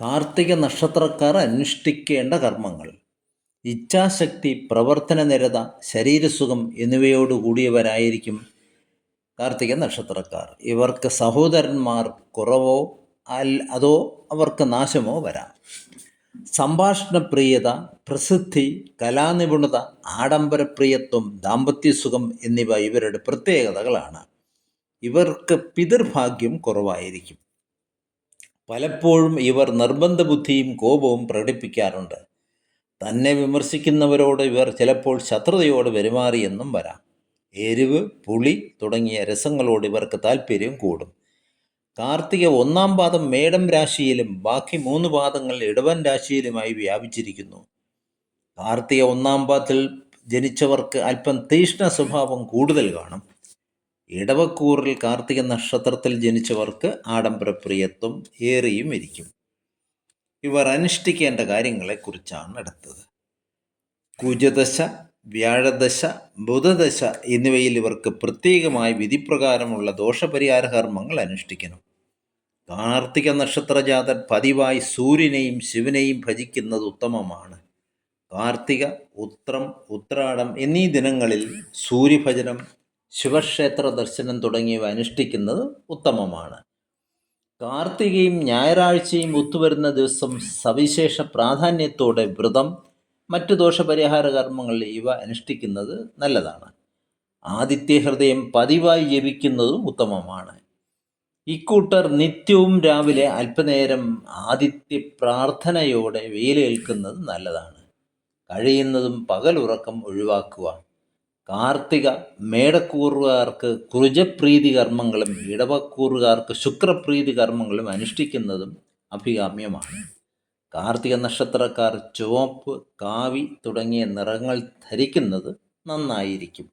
കാർത്തിക നക്ഷത്രക്കാർ അനുഷ്ഠിക്കേണ്ട കർമ്മങ്ങൾ. ഇച്ഛാശക്തി പ്രവർത്തന നിരത ശരീരസുഖം എന്നിവയോട് കൂടിയവരായിരിക്കും കാർത്തിക നക്ഷത്രക്കാർ. ഇവർക്ക് സഹോദരന്മാർ കുറവോ അൽ അതോ അവർക്ക് നാശമോ വരാം. സംഭാഷണപ്രിയത പ്രസിദ്ധി കലാനിപുണത ആഡംബരപ്രിയത്വം ദാമ്പത്യസുഖം എന്നിവ ഇവരുടെ പ്രത്യേകതകളാണ്. ഇവർക്ക് പിതൃഭാഗ്യം കുറവായിരിക്കും. പലപ്പോഴും ഇവർ നിർബന്ധ ബുദ്ധിയും കോപവും പ്രകടിപ്പിക്കാറുണ്ട്. തന്നെ വിമർശിക്കുന്നവരോട് ഇവർ ചിലപ്പോൾ ശത്രുതയോട് പെരുമാറിയെന്നും വരാം. എരിവ് പുളി തുടങ്ങിയ രസങ്ങളോട് ഇവർക്ക് താല്പര്യം കൂടും. കാർത്തിക ഒന്നാം പാദം മേടം രാശിയിലും ബാക്കി മൂന്ന് പാദങ്ങൾ ഇടവൻ രാശിയിലുമായി വ്യാപിച്ചിരിക്കുന്നു. കാർത്തിക ഒന്നാം പാദത്തിൽ ജനിച്ചവർക്ക് അല്പം തീഷ്ണ സ്വഭാവം കൂടുതൽ കാണും. ഇടവക്കൂറിൽ കാർത്തിക നക്ഷത്രത്തിൽ ജനിച്ചവർക്ക് ആഡംബരപ്രിയത്വം ഏറിയും ഇരിക്കും. ഇവർ അനുഷ്ഠിക്കേണ്ട കാര്യങ്ങളെക്കുറിച്ചാണ് അടുത്തത്. കുജദശ വ്യാഴദശ ബുധദശ എന്നിവയിൽ ഇവർക്ക് പ്രത്യേകമായി വിധിപ്രകാരമുള്ള ദോഷപരിഹാര കർമ്മങ്ങൾ അനുഷ്ഠിക്കണം. കാർത്തിക നക്ഷത്രജാതൻ പതിവായി സൂര്യനെയും ശിവനെയും ഭജിക്കുന്നത് ഉത്തമമാണ്. കാർത്തിക ഉത്രം ഉത്രാടം എന്നീ ദിനങ്ങളിൽ സൂര്യഭജനം ശിവക്ഷേത്ര ദർശനം തുടങ്ങിയവ അനുഷ്ഠിക്കുന്നത് ഉത്തമമാണ്. കാർത്തികയും ഞായറാഴ്ചയും ഒത്തുവരുന്ന ദിവസം സവിശേഷ പ്രാധാന്യത്തോടെ വ്രതം മറ്റു ദോഷപരിഹാര കർമ്മങ്ങൾ ഇവ അനുഷ്ഠിക്കുന്നത് നല്ലതാണ്. ആദിത്യ ഹൃദയം പതിവായി ജപിക്കുന്നതും ഉത്തമമാണ്. ഇക്കൂട്ടർ നിത്യവും രാവിലെ അല്പനേരം ആദിത്യ പ്രാർത്ഥനയോടെ വെയിലേൽക്കുന്നത് നല്ലതാണ്. കഴിയുന്നതും പകലുറക്കം ഒഴിവാക്കുക. കാർത്തിക മേടക്കൂറുകാർക്ക് കുരുജപ്രീതി കർമ്മങ്ങളും ഇടവക്കൂറുകാർക്ക് ശുക്രപ്രീതി കർമ്മങ്ങളും അനുഷ്ഠിക്കുന്നതും അഭികാമ്യമാണ്. കാർത്തിക നക്ഷത്രക്കാർ ചുവപ്പ് കാവി തുടങ്ങിയ നിറങ്ങൾ ധരിക്കുന്നത് നന്നായിരിക്കും.